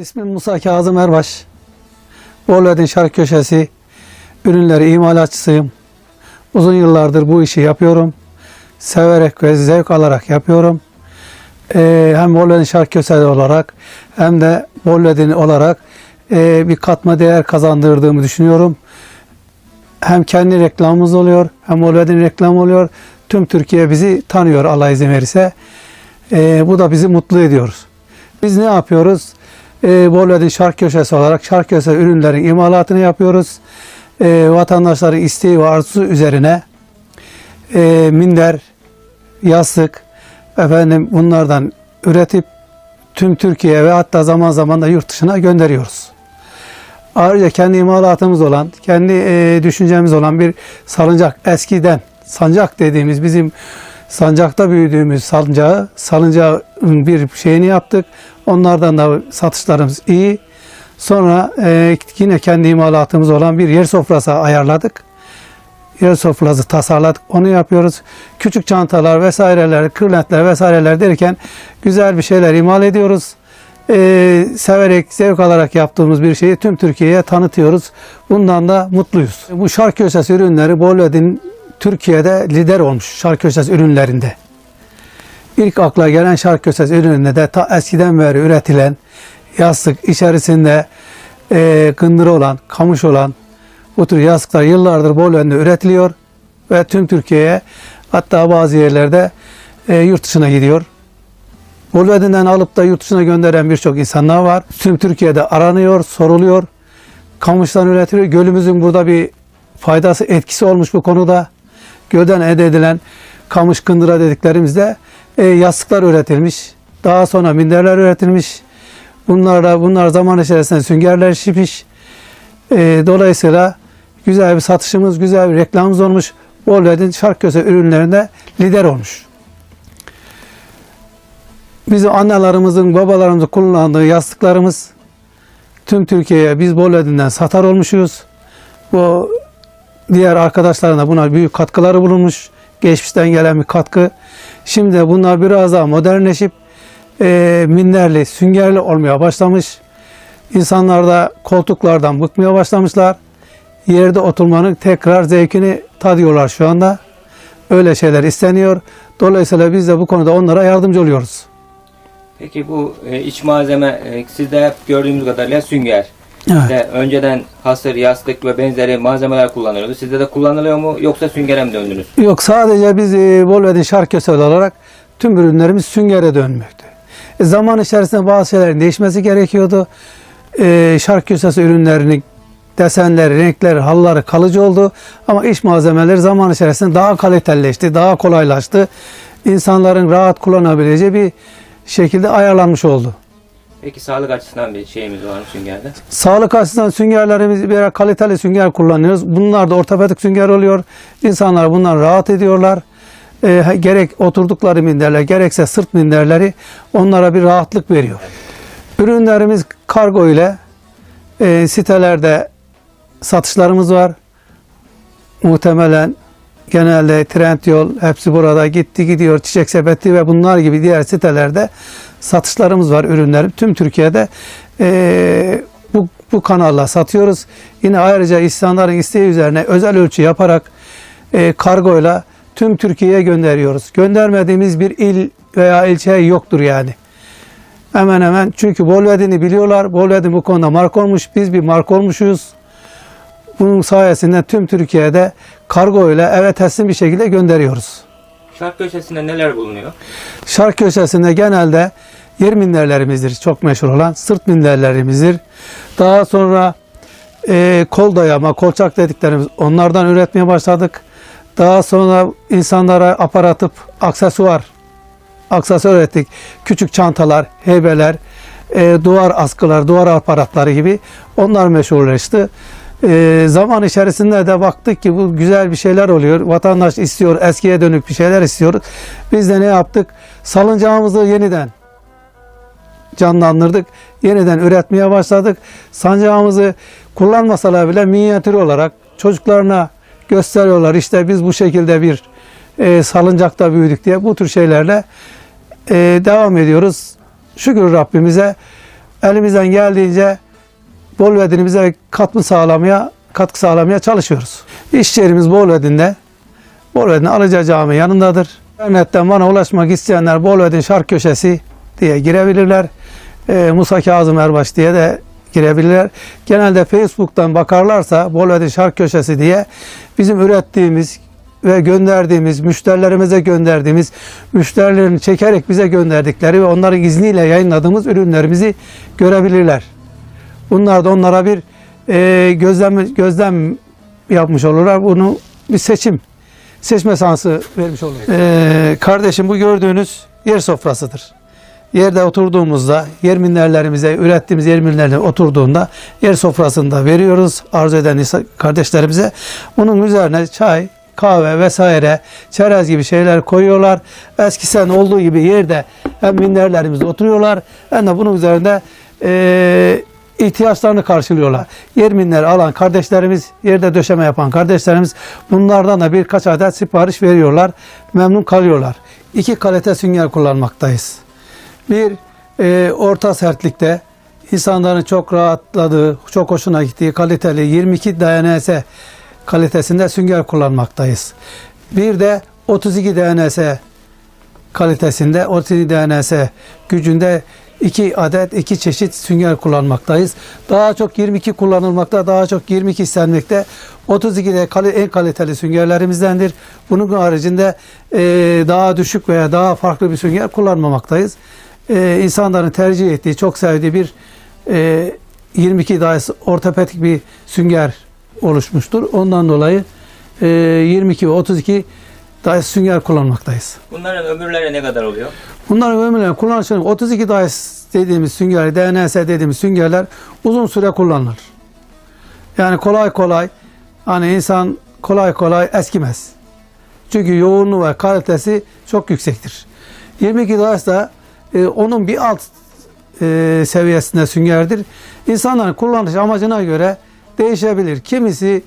İsmim Musa Kazım Erbaş. Bolu'nun şark köşesi ürünleri imalatçısıyım. Uzun yıllardır bu işi yapıyorum. Severek ve zevk alarak yapıyorum. Ee, hem Bolu'nun şark köşesi olarak hem de Bolu'nun olarak e, bir katma değer kazandırdığımı düşünüyorum. Hem kendi reklamımız oluyor hem Bolu'nun reklamı oluyor. Tüm Türkiye bizi tanıyor Allah izin verirse. Ee, bu da bizi mutlu ediyor. Biz ne yapıyoruz? E, Bolu'nun şark köşesi olarak şark köşesi ürünlerin imalatını yapıyoruz. E, vatandaşların isteği ve arzusu üzerine e, minder, yastık efendim bunlardan üretip tüm Türkiye ve hatta zaman zaman da yurt dışına gönderiyoruz. Ayrıca kendi imalatımız olan, kendi e, düşüncemiz olan bir salıncak eskiden sancak dediğimiz bizim sancakta büyüdüğümüz sancağı, salıncağın bir şeyini yaptık. Onlardan da satışlarımız iyi. Sonra e, yine kendi imalatımız olan bir yer sofrası ayarladık. Yer sofrası tasarladık. Onu yapıyoruz. Küçük çantalar vesaireler, kırlentler vesaireler derken güzel bir şeyler imal ediyoruz. E, severek, zevk alarak yaptığımız bir şeyi tüm Türkiye'ye tanıtıyoruz. Bundan da mutluyuz. Bu şark köşesi ürünleri Bolu'nun Türkiye'de lider olmuş şark köşesi ürünlerinde. İlk akla gelen şark köşesi ürününde de ta eskiden beri üretilen yastık içerisinde e, kındırı olan, kamış olan bu tür yastıklar yıllardır Bolu'nda üretiliyor ve tüm Türkiye'ye hatta bazı yerlerde e, yurt dışına gidiyor. Bolu'dan alıp da yurt dışına gönderen birçok insanlar var. Tüm Türkiye'de aranıyor, soruluyor. Kamıştan üretiliyor. Gölümüzün burada bir faydası, etkisi olmuş bu konuda. Gölden elde edilen kamış kındıra dediklerimizde yastıklar üretilmiş. Daha sonra minderler üretilmiş. Bunlarla bunlar zaman içerisinde süngerler şipiş. E, dolayısıyla güzel bir satışımız, güzel bir reklamımız olmuş. Bolved'in şark köse ürünlerinde lider olmuş. Bizim annelerimizin, babalarımızın kullandığı yastıklarımız tüm Türkiye'ye biz Bolved'inden satar olmuşuz. Bu diğer arkadaşlarına buna büyük katkıları bulunmuş. Geçmişten gelen bir katkı. Şimdi bunlar biraz daha modernleşip e, minderli, süngerli olmaya başlamış. İnsanlar da koltuklardan bıkmaya başlamışlar. Yerde oturmanın tekrar zevkini tadıyorlar şu anda. Öyle şeyler isteniyor. Dolayısıyla biz de bu konuda onlara yardımcı oluyoruz. Peki bu e, iç malzeme e, sizde hep gördüğümüz kadarıyla sünger. Evet. İşte önceden hasır, yastık ve benzeri malzemeler kullanılıyordu. Sizde de kullanılıyor mu yoksa süngere mi döndünüz? Yok sadece biz e, Bolved'in şark köseli olarak tüm ürünlerimiz süngere dönmekte. E, zaman içerisinde bazı şeylerin değişmesi gerekiyordu. E, şark kösesi ürünlerinin desenleri, renkleri, halları kalıcı oldu. Ama iç malzemeleri zaman içerisinde daha kalitelileşti, daha kolaylaştı. İnsanların rahat kullanabileceği bir şekilde ayarlanmış oldu. Peki sağlık açısından bir şeyimiz var mı süngerde? Sağlık açısından süngerlerimiz bir kaliteli sünger kullanıyoruz. Bunlar da ortopedik sünger oluyor. İnsanlar bundan rahat ediyorlar. Ee, gerek oturdukları minderler gerekse sırt minderleri onlara bir rahatlık veriyor. Ürünlerimiz kargo ile e, sitelerde satışlarımız var. Muhtemelen genelde Trendyol hepsi burada gitti gidiyor çiçek sepeti ve bunlar gibi diğer sitelerde satışlarımız var ürünlerim. Tüm Türkiye'de eee, bu, bu kanalla satıyoruz. Yine ayrıca insanların isteği üzerine özel ölçü yaparak eee kargoyla tüm Türkiye'ye gönderiyoruz. Göndermediğimiz bir il veya ilçe yoktur yani. Hemen hemen çünkü Bolvedin'i biliyorlar. Bolvedin bu konuda marka olmuş. Biz bir marka olmuşuz. Bunun sayesinde tüm Türkiye'de kargo ile eve teslim bir şekilde gönderiyoruz. Şark köşesinde neler bulunuyor? Şark köşesinde genelde yer minderlerimizdir çok meşhur olan. Sırt minderlerimizdir. Daha sonra e, kol dayama, kolçak dediklerimiz onlardan üretmeye başladık. Daha sonra insanlara aparatıp aksesuar, aksesuar ürettik. Küçük çantalar, heybeler, e, duvar askılar, duvar aparatları gibi onlar meşhurlaştı. E, zaman içerisinde de baktık ki bu güzel bir şeyler oluyor. Vatandaş istiyor, eskiye dönük bir şeyler istiyor. Biz de ne yaptık? Salıncağımızı yeniden canlandırdık. Yeniden üretmeye başladık. Sancağımızı kullanmasalar bile minyatür olarak çocuklarına gösteriyorlar. İşte biz bu şekilde bir e, salıncakta büyüdük diye bu tür şeylerle e, devam ediyoruz. Şükür Rabbimize elimizden geldiğince Bolvedin'i bize katkı sağlamaya katkı sağlamaya çalışıyoruz. İş yerimiz Bolvedin'de. Bolvedin Alıca Camii yanındadır. İnternetten bana ulaşmak isteyenler Bolvedin Şark Köşesi diye girebilirler. Ee, Musa Kazım Erbaş diye de girebilirler. Genelde Facebook'tan bakarlarsa Bolvedin Şark Köşesi diye bizim ürettiğimiz ve gönderdiğimiz, müşterilerimize gönderdiğimiz, müşterilerin çekerek bize gönderdikleri ve onların izniyle yayınladığımız ürünlerimizi görebilirler. Bunlar da onlara bir e, gözlem gözlem yapmış olurlar. Bunu bir seçim seçme şansı vermiş olur. E, kardeşim bu gördüğünüz yer sofrasıdır. Yerde oturduğumuzda yer minderlerimize, ürettiğimiz yer oturduğunda yer sofrasında veriyoruz arzu eden kardeşlerimize. Bunun üzerine çay, kahve vesaire, çerez gibi şeyler koyuyorlar. Eskisen olduğu gibi yerde hem minderlerimiz oturuyorlar hem de bunun üzerinde eee ihtiyaçlarını karşılıyorlar. Yer minleri alan kardeşlerimiz, yerde döşeme yapan kardeşlerimiz bunlardan da birkaç adet sipariş veriyorlar. Memnun kalıyorlar. İki kalite sünger kullanmaktayız. Bir e, orta sertlikte insanların çok rahatladığı, çok hoşuna gittiği kaliteli 22 DNS kalitesinde sünger kullanmaktayız. Bir de 32 DNS kalitesinde 32 DNS gücünde iki adet iki çeşit sünger kullanmaktayız. Daha çok 22 kullanılmakta, daha çok 22 istenmekte. 32 de en kaliteli süngerlerimizdendir. Bunun haricinde e, daha düşük veya daha farklı bir sünger kullanmamaktayız. E, insanların tercih ettiği, çok sevdiği bir e, 22 dayısı ortopedik bir sünger oluşmuştur. Ondan dolayı e, 22 ve 32 dayısı sünger kullanmaktayız. Bunların ömürleri ne kadar oluyor? Bunların ömürleri kullanışını 32 dayıs dediğimiz sünger, DNS dediğimiz süngerler uzun süre kullanılır. Yani kolay kolay hani insan kolay kolay eskimez. Çünkü yoğunluğu ve kalitesi çok yüksektir. 22 dayıs da e, onun bir alt e, seviyesinde süngerdir. İnsanların kullanış amacına göre değişebilir. Kimisi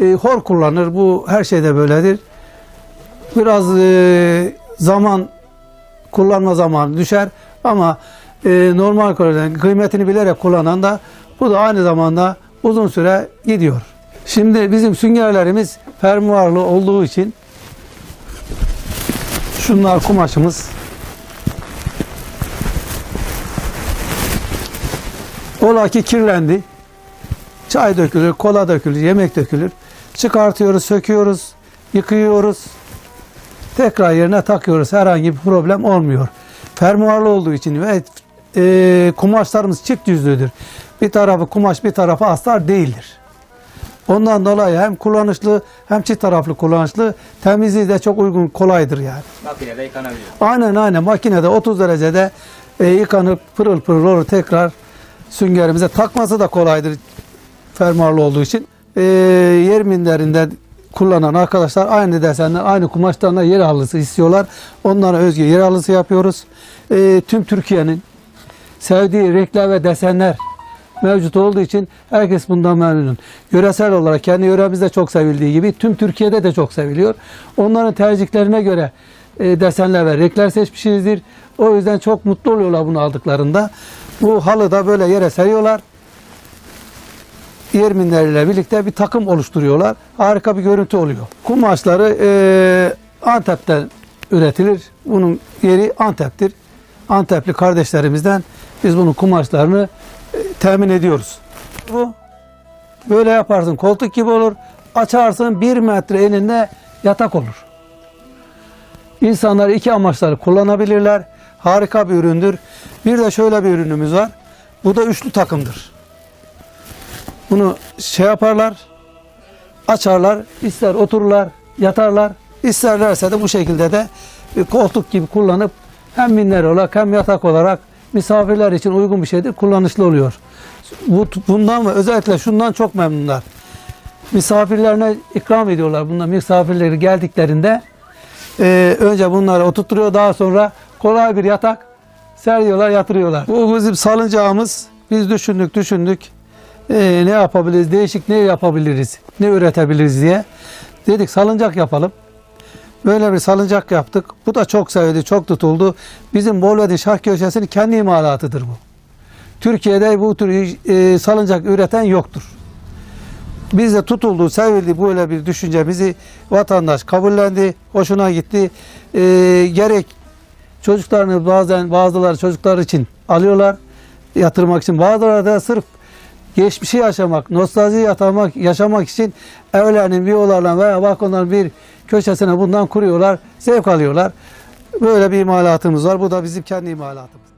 e, hor kullanır. Bu her şeyde böyledir. Biraz e, zaman kullanma zamanı düşer ama e, normal kullanılan, kıymetini bilerek kullanan da bu da aynı zamanda uzun süre gidiyor. Şimdi bizim süngerlerimiz fermuarlı olduğu için şunlar kumaşımız. Ola ki kirlendi. Çay dökülür, kola dökülür, yemek dökülür. Çıkartıyoruz, söküyoruz, yıkıyoruz tekrar yerine takıyoruz. Herhangi bir problem olmuyor. Fermuarlı olduğu için ve e, kumaşlarımız çift yüzlüdür. Bir tarafı kumaş bir tarafı astar değildir. Ondan dolayı hem kullanışlı hem çift taraflı kullanışlı temizliği de çok uygun kolaydır yani. Makinede yıkanabiliyor. Aynen aynen makinede 30 derecede e, yıkanıp pırıl pırıl olur tekrar süngerimize takması da kolaydır fermuarlı olduğu için. E, yer minderinde kullanan arkadaşlar aynı desenle aynı kumaşlarla yer halısı istiyorlar. Onlara özgü yer halısı yapıyoruz. E, tüm Türkiye'nin sevdiği renkler ve desenler mevcut olduğu için herkes bundan memnun. Yöresel olarak kendi yöremizde çok sevildiği gibi tüm Türkiye'de de çok seviliyor. Onların tercihlerine göre e, desenler ve renkler seçmişizdir. O yüzden çok mutlu oluyorlar bunu aldıklarında. Bu halı da böyle yere seriyorlar. Yer minderleriyle birlikte bir takım oluşturuyorlar. Harika bir görüntü oluyor. Kumaşları e, Antep'ten üretilir. Bunun yeri Antep'tir. Antepli kardeşlerimizden biz bunun kumaşlarını e, temin ediyoruz. Bu böyle yaparsın koltuk gibi olur. Açarsın bir metre eninde yatak olur. İnsanlar iki amaçları kullanabilirler. Harika bir üründür. Bir de şöyle bir ürünümüz var. Bu da üçlü takımdır. Bunu şey yaparlar, açarlar, ister otururlar, yatarlar, isterlerse de bu şekilde de bir koltuk gibi kullanıp hem minler olarak hem yatak olarak misafirler için uygun bir şeydir, kullanışlı oluyor. Bu, bundan ve özellikle şundan çok memnunlar. Misafirlerine ikram ediyorlar. Bunlar misafirleri geldiklerinde e, önce bunları oturtuyor daha sonra kolay bir yatak seriyorlar, yatırıyorlar. Bu bizim salıncağımız. Biz düşündük, düşündük. Ee, ne yapabiliriz, değişik ne yapabiliriz, ne üretebiliriz diye. Dedik salıncak yapalım. Böyle bir salıncak yaptık. Bu da çok sevildi, çok tutuldu. Bizim Bolvedi Şark Köşesi'nin kendi imalatıdır bu. Türkiye'de bu tür e, salıncak üreten yoktur. Bizde tutuldu, sevildi böyle bir düşünce bizi vatandaş kabullendi, hoşuna gitti. E, gerek çocuklarını bazen bazıları çocuklar için alıyorlar yatırmak için. Bazıları da sırf geçmişi yaşamak, nostalji yaşamak, yaşamak için evlerinin bir oğlarla veya balkonların bir köşesine bundan kuruyorlar, zevk alıyorlar. Böyle bir imalatımız var. Bu da bizim kendi imalatımız.